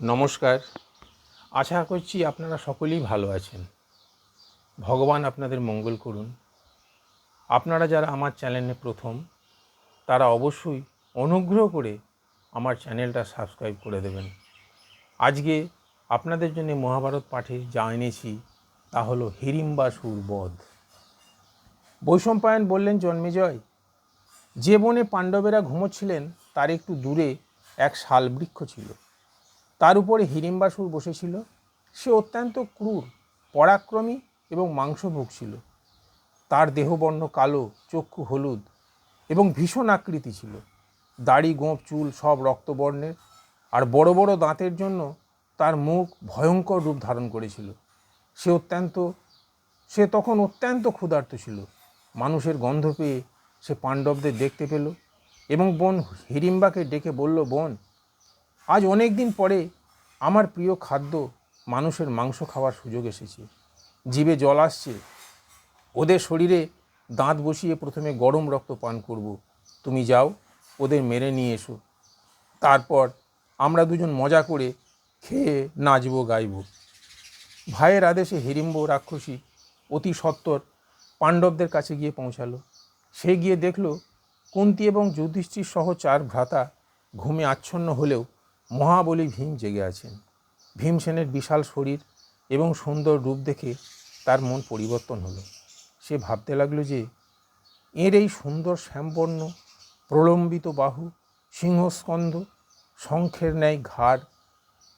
নমস্কার। আশা করছি আপনারা সকলেই ভালো আছেন। ভগবান আপনাদের মঙ্গল করুন। আপনারা যারা আমার চ্যানেলে প্রথম, তারা অবশ্যই অনুগ্রহ করে আমার চ্যানেলটা সাবস্ক্রাইব করে দেবেন। আজকে আপনাদের জন্য মহাভারত পাঠে যা এনেছি, তা হলো হিড়িম্বাসুর বধ। বৈশম্পায়ন বললেন, জন্মেজয়, যে বনে পাণ্ডবেরা ঘুমোচ্ছিলেন, তার একটু দূরে এক শাল বৃক্ষ ছিল। তার উপরে হিড়িম্বাসুর বসেছিল। সে অত্যন্ত ক্রূর, পরাক্রমী এবং মাংসভোগ ছিল। তার দেহবর্ণ কালো, চক্ষু হলুদ এবং ভীষণ আকৃতি ছিল। দাড়ি গোঁপ চুল সব রক্তবর্ণের আর বড় বড় দাঁতের জন্য তার মুখ ভয়ঙ্কর রূপ ধারণ করেছিল। সে অত্যন্ত, সে তখন অত্যন্ত ক্ষুধার্ত ছিল। মানুষের গন্ধ পেয়ে সে পাণ্ডবদের দেখতে পেল এবং বোন হিড়িম্বাকে ডেকে বলল, বোন আজ অনেক দিন পরে আমার প্রিয় খাদ্য মানুষের মাংস খাওয়ার সুযোগ এসেছে। জিভে জল আসছে। ওদের শরীরে দাঁত বসিয়ে প্রথমে গরম রক্ত পান করব। তুমি যাও, ওদের মেরে নিয়ে এসো। তারপর আমরা দুজন মজা করে খেয়ে নাচবো, গাইব। ভাইয়ের আদেশে হিড়িম্ব রাক্ষসী অতি সত্বর পাণ্ডবদের কাছে গিয়ে পৌঁছালো। সে গিয়ে দেখল কুন্তি এবং যুধিষ্ঠির সহ চার ভ্রাতা ঘুমে আচ্ছন্ন হলেও মহাবলী ভীম জেগে আছেন। ভীমসেনের বিশাল শরীর এবং সুন্দর রূপ দেখে তার মন পরিবর্তন হলো। সে ভাবতে লাগল যে, এর এই সুন্দর শ্যামবর্ণ, প্রলম্বিত বাহু, সিংহস্কন্ধ, শঙ্খের ন্যায় ঘাড়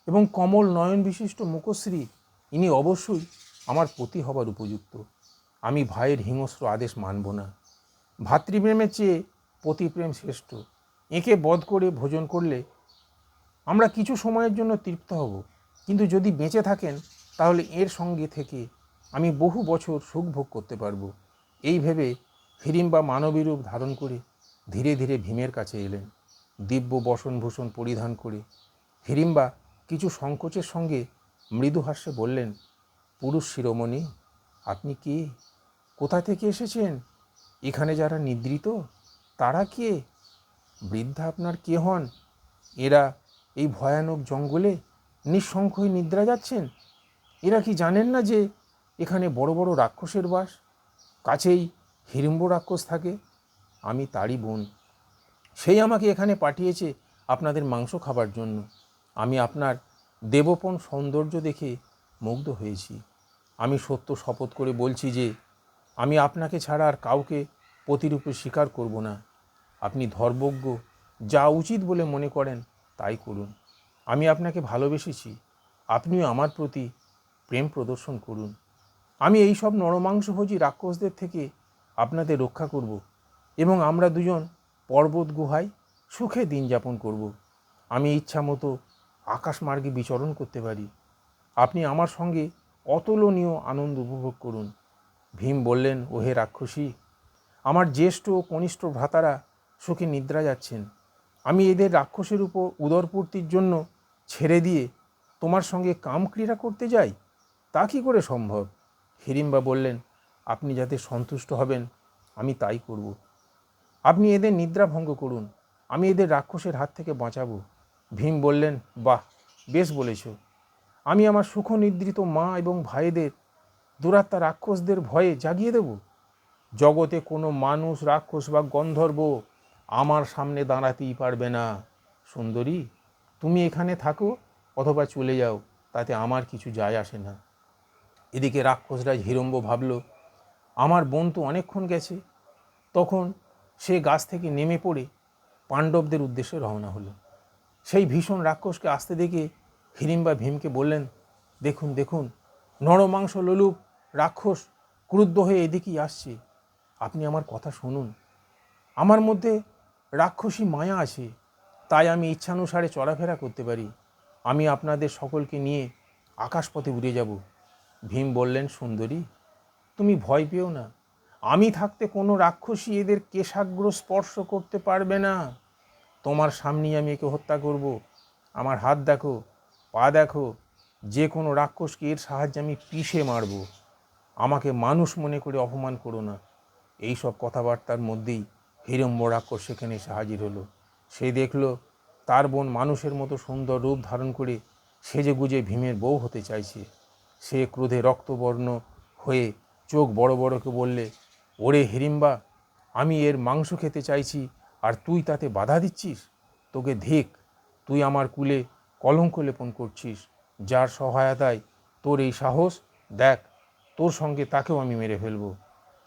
এবং কমল নয়ন বিশিষ্ট মুখশ্রী, ইনি অবশ্যই আমার পতি হবার উপযুক্ত। আমি ভাইয়ের হিংস্র আদেশ মানব না। ভাতৃপ্রেমের চেয়ে পতিপ্রেম শ্রেষ্ঠ। একে বধ করে ভোজন করলে আমরা কিছু সময়ের জন্য তৃপ্ত হব। কিন্তু যদি বেঁচে থাকেন, তাহলে এর সঙ্গে থেকে আমি বহু বছর সুখ ভোগ করতে পারব। এই ভেবে হিড়িম্বা মানবী রূপ ধারণ করে ধীরে ধীরে ভীমের কাছে এলেন। দিব্য বসনভূষণ পরিধান করে হিড়িম্বা কিছু সংকোচের সঙ্গে মৃদু হাস্যে বললেন, পুরুষ শিরোমণি, আপনি কে? কোথা থেকে এসেছেন? এখানে যারা নিদ্রিত, তারা কে? বৃদ্ধা আপনার কে হন? এরা এই ভয়ানক জঙ্গলে হয়ে নিদ্রা যাচ্ছেন? এরা কি জানেন না যে এখানে বড় বড় রাক্ষসের বাস? কাছেই হিড়িম্ব রাক্ষস থাকে। আমি তারই বোন। সেই আমাকে এখানে পাঠিয়েছে আপনাদের মাংস খাবার জন্য। আমি আপনার দেবপন সৌন্দর্য দেখে মুগ্ধ হয়েছি। আমি সত্য শপথ করে বলছি যে আমি আপনাকে ছাড়া আর কাউকে প্রতিরূপে স্বীকার করব না। আপনি ধর্মজ্ঞ, যা উচিত বলে মনে করেন তাই করুন। আমি আপনাকে ভালোবেসেছি। আপনিও আমার প্রতি প্রেম প্রদর্শন করুন। আমি এই সব নরমাংসভোজী রাক্ষসদের থেকে আপনাদের রক্ষা করব এবং আমরা দুজন পর্বত গুহায় সুখে দিন যাপন করব। আমি ইচ্ছা মতো আকাশমার্গে বিচরণ করতে পারি। আপনি আমার সঙ্গে অতুলনীয় আনন্দ উপভোগ করুন। ভীম বললেন, ওহে রাক্ষসী, আমার জ্যেষ্ঠ ও কনিষ্ঠ ভ্রাতারা সুখে নিদ্রা যাচ্ছেন। আমি এদের রাক্ষসের উপর উদরপূর্তির জন্য ছেড়ে দিয়ে তোমার সঙ্গে কাম ক্রীড়া করতে যাই? তা কী করে সম্ভব? হিড়িম্বা বললেন, আপনি যাতে সন্তুষ্ট হবেন, আমি তাই করব। আপনি এদের নিদ্রা ভঙ্গ করুন, আমি এদের রাক্ষসের হাত থেকে বাঁচাবো। ভীম বললেন, বাহ, বেশ বলেছ। আমি আমার সুখ নিদ্রিত মা এবং ভাইদের দুরাত্মা রাক্ষসদের ভয়ে জাগিয়ে দেব। জগতে কোনো মানুষ, রাক্ষস বা গন্ধর্ব আমার সামনে দাঁড়াতেই পারবে না। সুন্দরী, তুমি এখানে থাকো অথবা চলে যাও, তাতে আমার কিছু যায় আসে না। এদিকে রাক্ষসরাজ হিরম্ব ভাবল, আমার বোন তো অনেকক্ষণ গেছে। তখন সে গাছ থেকে নেমে পড়ে পাণ্ডবদের উদ্দেশ্যে রওনা হলো। সেই ভীষণ রাক্ষসকে আসতে দেখে হিড়িম্বা ভীমকে বললেন, দেখুন দেখুন, নরমাংস লোলুপ, রাক্ষস ক্রুদ্ধ হয়ে এদিকেই আসছে। আপনি আমার কথা শুনুন। আমার মধ্যে রাক্ষসী মায়া আছে তাই আমি ইচ্ছানুসারে চলাফেরা করতে পারি। আমি আপনাদের সকলকে নিয়ে আকাশপথে উড়ে যাব। ভীম বললেন, সুন্দরী, তুমি ভয় পেও না। আমি থাকতে কোনো রাক্ষসী এদের কেশাগ্র স্পর্শ করতে পারবে না। তোমার সামনেই আমি একে হত্যা করব। আমার হাত দেখো, পা দেখো, যে কোনো রাক্ষসকে এর সাহায্যে আমি পিষে মারব। আমাকে মানুষ মনে করে অপমান করো না। এই সব কথাবার্তার মধ্যেই হিরম্ব রাক্ষস সেখানে এসে হাজির হলো। সে দেখল, তার বোন মানুষের মতো সুন্দর রূপ ধারণ করে সেজে গুজে ভীমের বউ হতে চাইছে। সে ক্রোধে রক্তবর্ণ হয়ে চোখ বড় বড়কে বললে, ওরে হিড়িম্বা আমি এর মাংস খেতে চাইছি, আর তুই তাতে বাধা দিচ্ছিস? তোকে ধিক, তুই আমার কুলে কলঙ্ক লেপন করছিস। যার সহায়তায় তোর এই সাহস, দেখ, তোর সঙ্গে তাকেও আমি মেরে ফেলব।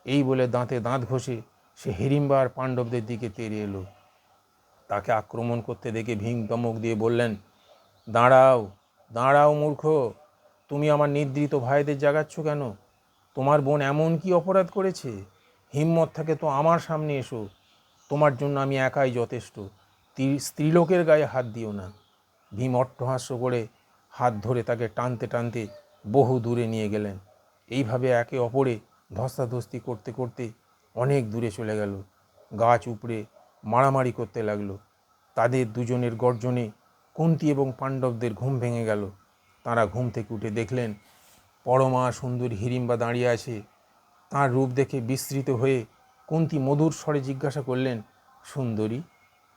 এই বলে দাঁতে দাঁত ঘষে সে হিড়িম্বা আর পাণ্ডবদের দিকে তেড়ে এলো। তাকে আক্রমণ করতে দেখে ভীম দমক দিয়ে বললেন, দাঁড়াও দাঁড়াও মূর্খ, তুমি আমার নিদ্রিত ভাইদের জাগাচ্ছ কেন? তোমার বোন এমন কি অপরাধ করেছে? হিম্মত থাকে তো আমার সামনে এসো, তোমার জন্য আমি একাই যথেষ্ট স্ত্রীলোকের গায়ে হাত দিও না। ভীম অট্টহাস্য করে হাত ধরে তাকে টানতে টানতে বহু দূরে নিয়ে গেলেন। এইভাবে একে অপরে ধস্তাধস্তি করতে করতে অনেক দূরে চলে গেল। গাছ উপড়ে মারামারি করতে লাগল। তাদের দুজনের গর্জনে কুন্তি এবং পাণ্ডবদের ঘুম ভেঙে গেল। তারা ঘুম থেকে উঠে দেখলেন, পরমা সুন্দর হিড়িম্বা দাঁড়িয়ে আছে। তার রূপ দেখে বিস্তৃত হয়ে কুন্তি মধুর স্বরে জিজ্ঞাসা করলেন, সুন্দরী,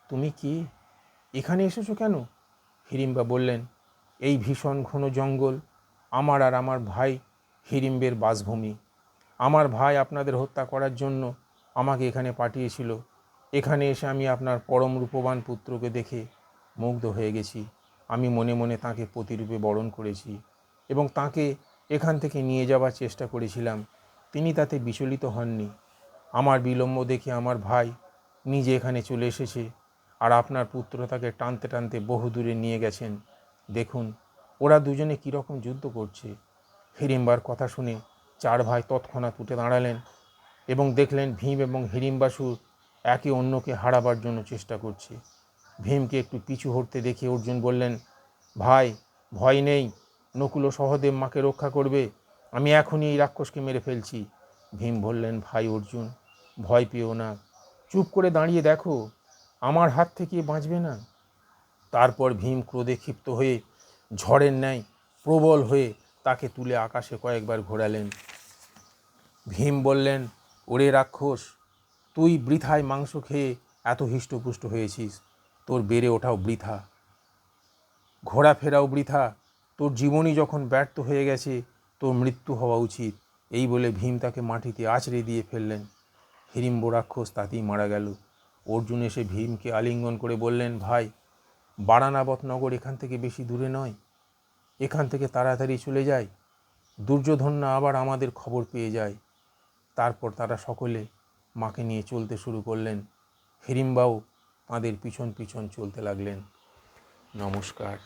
তুমি কি এখানে এসেছ কেন? হিড়িম্বা বললেন, এই ভীষণ ঘন জঙ্গল, আমার আর আমার ভাই হিড়িম্বের বাসভূমি। আমার ভাই আপনাদের হত্যা করার জন্য আমাকে এখানে পাঠিয়েছিল। এখানে এসে আমি আপনার পরম রূপবান পুত্রকে দেখে মুগ্ধ হয়ে গেছি। আমি মনে মনে তাকে প্রতিরূপে বরণ করেছি এবং তাকে এখান থেকে নিয়ে যাওয়ার চেষ্টা করেছিলাম। তিনি তাতে বিচলিত হননি। আমার বিলম্ব দেখে আমার ভাই নিজে এখানে চলে এসেছে আর আপনার পুত্র তাকে টানতে টানতে বহু দূরে নিয়ে গেছেন। দেখুন, ওরা দুজনে কীরকম যুদ্ধ করছে। হিড়িম্বার কথা শুনে চার ভাই তৎক্ষণাৎ উঠে দাঁড়ালেন এবং দেখলেন ভীম এবং হিড়িম্বাসুর একে অন্যকে হারাবার জন্য চেষ্টা করছে। ভীমকে একটু পিছু হটতে দেখে অর্জুন বললেন, ভাই, ভয় নেই, নকুল সহদেব মাকে রক্ষা করবে, আমি এখনই এই রাক্ষসকে মেরে ফেলছি। ভীম বললেন, ভাই অর্জুন, ভয় পেও না, চুপ করে দাঁড়িয়ে দেখো, আমার হাত থেকে বাঁচবে না। তারপর ভীম ক্রোধে ক্ষিপ্ত হয়ে ঝড়ের ন্যায় প্রবল হয়ে তাকে তুলে আকাশে কয়েকবার ঘোরালেন। ভীম বললেন, ওরে রাক্ষস, তুই বৃথায় মাংস খেয়ে এত হৃষ্টপুষ্ট হয়েছিস, তোর বেড়ে ওঠাও বৃথা। ঘোরাফেরাও বৃথা, তোর জীবনই যখন ব্যর্থ হয়ে গেছে, তোর মৃত্যু হওয়া উচিত। এই বলে ভীম তাকে মাটিতে আছড়ে দিয়ে ফেললেন। হিড়িম্ব রাক্ষস তাতেই মারা গেল। অর্জুন এসে ভীমকে আলিঙ্গন করে বললেন, ভাই বারানাবত নগর এখান থেকে বেশি দূরে নয়। এখান থেকে তাড়াতাড়ি চলে যায় দুর্যোধন না আবার আমাদের খবর পেয়ে যায়। তারপর তারা সকলে মাকে নিয়ে চলতে শুরু করলেন। হিরিম্বাও তাঁদের পিছন পিছন চলতে লাগলেন। নমস্কার।